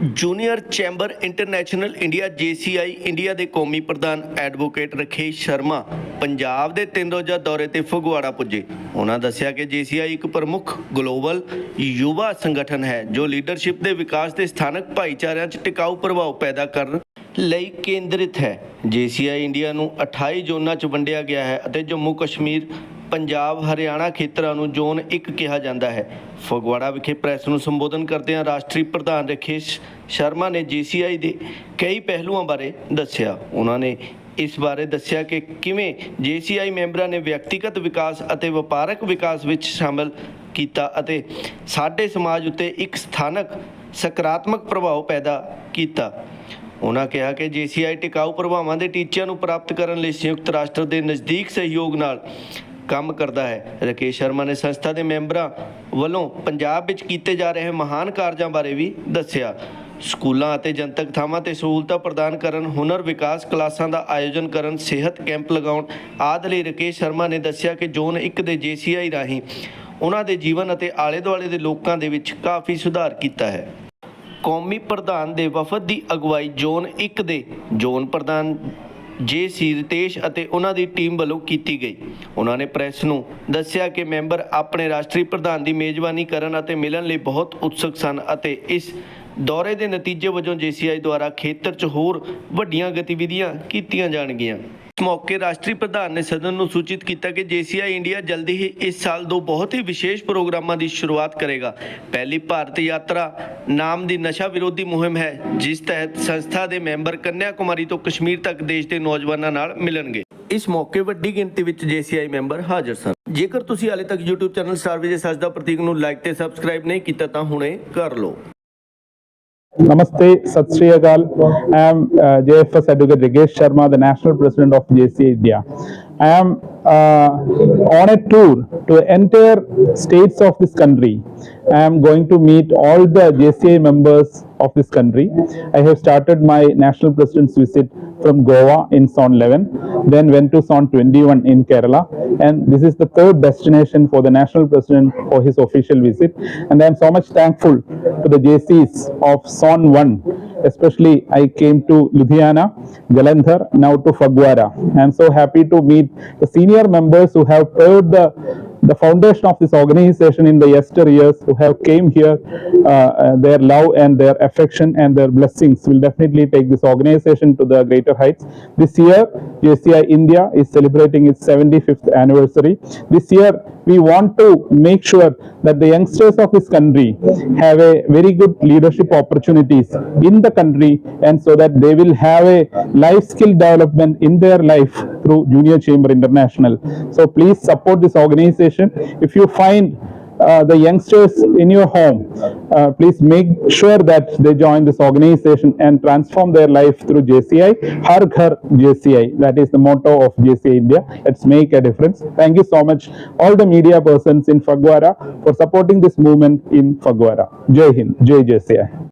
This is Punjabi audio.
Junior chamber international India JCI India ਦੇ ਕੌਮੀ ਪ੍ਰਧਾਨ ਐਡਵੋਕੇਟ ਰਖੇਸ਼ ਸ਼ਰਮਾ ਪੰਜਾਬ ਦੇ ਤਿੰਨ ਰੋਜ਼ਾ ਦੌਰੇ ਤੇ ਫਗਵਾੜਾ ਪੁੱਜੇ। ਉਹਨਾਂ ਦੱਸਿਆ ਕਿ JCI ਇੱਕ ਪ੍ਰਮੁੱਖ ਗਲੋਬਲ ਯੁਵਾ ਸੰਗਠਨ ਹੈ, ਜੋ ਲੀਡਰਸ਼ਿਪ ਦੇ ਵਿਕਾਸ ਤੇ ਸਥਾਨਕ ਭਾਈਚਾਰਿਆਂ 'ਚ ਟਿਕਾਊ ਪ੍ਰਭਾਵ ਪੈਦਾ ਕਰਨ ਲਈ ਕੇਂਦਰਿਤ ਹੈ। JCI ਇੰਡੀਆ ਨੂੰ 28 ਜ਼ੋਨਾਂ 'ਚ ਵੰਡਿਆ ਗਿਆ ਹੈ ਅਤੇ ਜੰਮੂ ਕਸ਼ਮੀਰ ਪੰਜਾਬ, ਹਰਿਆਣਾ ਖੇਤਰਾਂ ਨੂੰ ਜ਼ੋਨ 1 ਕਿਹਾ ਜਾਂਦਾ ਹੈ। ਫਗਵਾੜਾ ਵਿਖੇ ਪ੍ਰੈਸ ਨੂੰ ਸੰਬੋਧਨ ਕਰਦਿਆਂ ਰਾਸ਼ਟਰੀ ਪ੍ਰਧਾਨ ਰਖੇਸ਼ ਸ਼ਰਮਾ ਨੇ ਜੀਸੀਆਈ ਦੇ ਕਈ ਪਹਿਲੂਆਂ ਬਾਰੇ ਦੱਸਿਆ। ਉਹਨਾਂ ਨੇ ਇਸ ਬਾਰੇ ਦੱਸਿਆ ਕਿ ਕਿਵੇਂ ਜੀਸੀਆਈ ਮੈਂਬਰਾਂ ਨੇ ਵਿਅਕਤੀਗਤ ਵਿਕਾਸ ਅਤੇ ਵਪਾਰਕ ਵਿਕਾਸ ਵਿੱਚ ਸ਼ਾਮਲ ਕੀਤਾ ਅਤੇ ਸਾਡੇ ਸਮਾਜ ਉੱਤੇ ਇੱਕ ਸਥਾਨਕ ਸਕਾਰਾਤਮਕ ਪ੍ਰਭਾਵ ਪੈਦਾ ਕੀਤਾ। ਉਹਨਾਂ ਕਿਹਾ ਕਿ ਜੀਸੀਆਈ ਟਿਕਾਊ ਪ੍ਰਭਾਵਾਂ ਦੇ ਟੀਚਿਆਂ ਨੂੰ ਪ੍ਰਾਪਤ ਕਰਨ ਲਈ ਸੰਯੁਕਤ ਰਾਸ਼ਟਰ ਦੇ ਨਜ਼ਦੀਕ ਸਹਿਯੋਗ ਨਾਲ ਕੰਮ ਕਰਦਾ ਹੈ। ਰਕੇਸ਼ ਸ਼ਰਮਾ ਨੇ ਸੰਸਥਾ ਦੇ ਮੈਂਬਰਾਂ ਵੱਲੋਂ ਪੰਜਾਬ ਵਿੱਚ ਕੀਤੇ ਜਾ ਰਹੇ ਮਹਾਨ ਕਾਰਜਾਂ ਬਾਰੇ ਵੀ ਦੱਸਿਆ। ਸਕੂਲਾਂ ਅਤੇ ਜਨਤਕ ਥਾਵਾਂ ਤੇ ਸਹੂਲਤਾਂ ਪ੍ਰਦਾਨ ਕਰਨ, ਹੁਨਰ ਵਿਕਾਸ ਕਲਾਸਾਂ ਦਾ ਆਯੋਜਨ ਕਰਨ, ਸਿਹਤ ਕੈਂਪ ਲਗਾਉਣ ਆਦਿ ਲਈ ਰਕੇਸ਼ ਸ਼ਰਮਾ ਨੇ ਦੱਸਿਆ ਕਿ ਜ਼ੋਨ 1 ਦੇ ਜੀਸੀਆਈ ਰਾਹੀਂ ਉਹਨਾਂ ਦੇ ਜੀਵਨ ਅਤੇ ਆਲੇ ਦੁਆਲੇ ਦੇ ਲੋਕਾਂ ਦੇ ਵਿੱਚ ਕਾਫੀ ਸੁਧਾਰ ਕੀਤਾ ਹੈ। ਕੌਮੀ ਪ੍ਰਧਾਨ ਦੇ ਵਫਦ ਦੀ ਅਗਵਾਈ ਜ਼ੋਨ 1 ਦੇ ਜ਼ੋਨ ਪ੍ਰਧਾਨ ਜੇ ਸੀ ਰਿਤੇਸ਼ ਅਤੇ ਉਹਨਾਂ ਦੀ ਟੀਮ ਵੱਲੋਂ ਕੀਤੀ ਗਈ। ਉਹਨਾਂ ਨੇ ਪ੍ਰੈਸ ਨੂੰ ਦੱਸਿਆ ਕਿ ਮੈਂਬਰ ਆਪਣੇ ਰਾਸ਼ਟਰੀ ਪ੍ਰਧਾਨ ਦੀ ਮੇਜ਼ਬਾਨੀ ਕਰਨ ਅਤੇ ਮਿਲਣ ਲਈ ਬਹੁਤ ਉਤਸੁਕ ਸਨ ਅਤੇ ਇਸ ਦੌਰੇ ਦੇ ਨਤੀਜੇ ਵਜੋਂ ਜੀਸੀਆਈ ਦੁਆਰਾ ਖੇਤਰ 'ਚ ਹੋਰ ਵੱਡੀਆਂ ਗਤੀਵਿਧੀਆਂ ਕੀਤੀਆਂ ਜਾਣਗੀਆਂ। ਮੌਕੇ ਰਾਸ਼ਟਰੀ ਪ੍ਰਧਾਨ ਨੇ ਸਦਨ ਨੂੰ ਸੂਚਿਤ ਕੀਤਾ ਕਿ ਜੀਸੀਆਈ ਇੰਡੀਆ ਜਲਦੀ ਹੀ ਇਸ ਸਾਲ ਦੋ ਬਹੁਤ ਹੀ ਵਿਸ਼ੇਸ਼ ਪ੍ਰੋਗਰਾਮਾਂ ਦੀ ਸ਼ੁਰੂਆਤ ਕਰੇਗਾ। ਪਹਿਲੀ ਭਾਰਤ ਯਾਤਰਾ ਨਾਮ ਦੀ ਨਸ਼ਾ ਵਿਰੋਧੀ ਮੁਹਿੰਮ ਹੈ, ਜਿਸ ਤਹਿਤ ਸੰਸਥਾ ਦੇ ਮੈਂਬਰ ਕੰਨਿਆ ਕੁਮਾਰੀ ਤੋਂ ਕਸ਼ਮੀਰ ਤੱਕ ਦੇਸ਼ ਦੇ ਨੌਜਵਾਨਾਂ ਨਾਲ ਮਿਲਣਗੇ। ਇਸ ਮੌਕੇ ਵੱਡੀ ਗਿਣਤੀ ਵਿੱਚ ਜੀਸੀਆਈ ਮੈਂਬਰ ਹਾਜ਼ਰ ਸਨ। ਜੇਕਰ ਤੁਸੀਂ ਹਾਲੇ ਤੱਕ YouTube ਚੈਨਲ ਸਟਾਰ ਵਿਜੇ ਸੱਚ ਦਾ ਪ੍ਰਤੀਕ ਨੂੰ ਲਾਈਕ ਤੇ ਸਬਸਕ੍ਰਾਈਬ ਨਹੀਂ ਕੀਤਾ ਤਾਂ ਹੁਣੇ ਕਰ ਲਓ। Namaste, Sat Sri Akal. I am uh, JFS Advocate Rakesh Sharma, the National President of JCA India. I am uh, on a tour to entire states of this country. I am going to meet all the JCA members of this country. I have started my National President's visit from Goa in Zone 11, then went to Zone 21 in Kerala, and this is the third destination for the National President for his official visit. And I am so much thankful to the JCs of Zone 1, especially I came to Ludhiana, Jalandhar, now to Fagwara. I am so happy to meet the senior members who have paved the the foundation of this organization in the yesteryears who have came here uh, uh, their love and their affection and their blessings will definitely take this organization to the greater heights this year JCI India is celebrating its 75th anniversary this year we want to make sure that the youngsters of this country have a very good leadership opportunities in the country and so that they will have a life skill development in their life through Junior Chamber International. So please support this organization. If you find uh, the youngsters in your home, uh, please make sure that they join this organization and transform their life through JCI. Har Ghar JCI. That is the motto of JCI India. Let's make a difference. Thank you so much, all the media persons in Fagwara, for supporting this movement in Fagwara. Jai Hind. Jai JCI.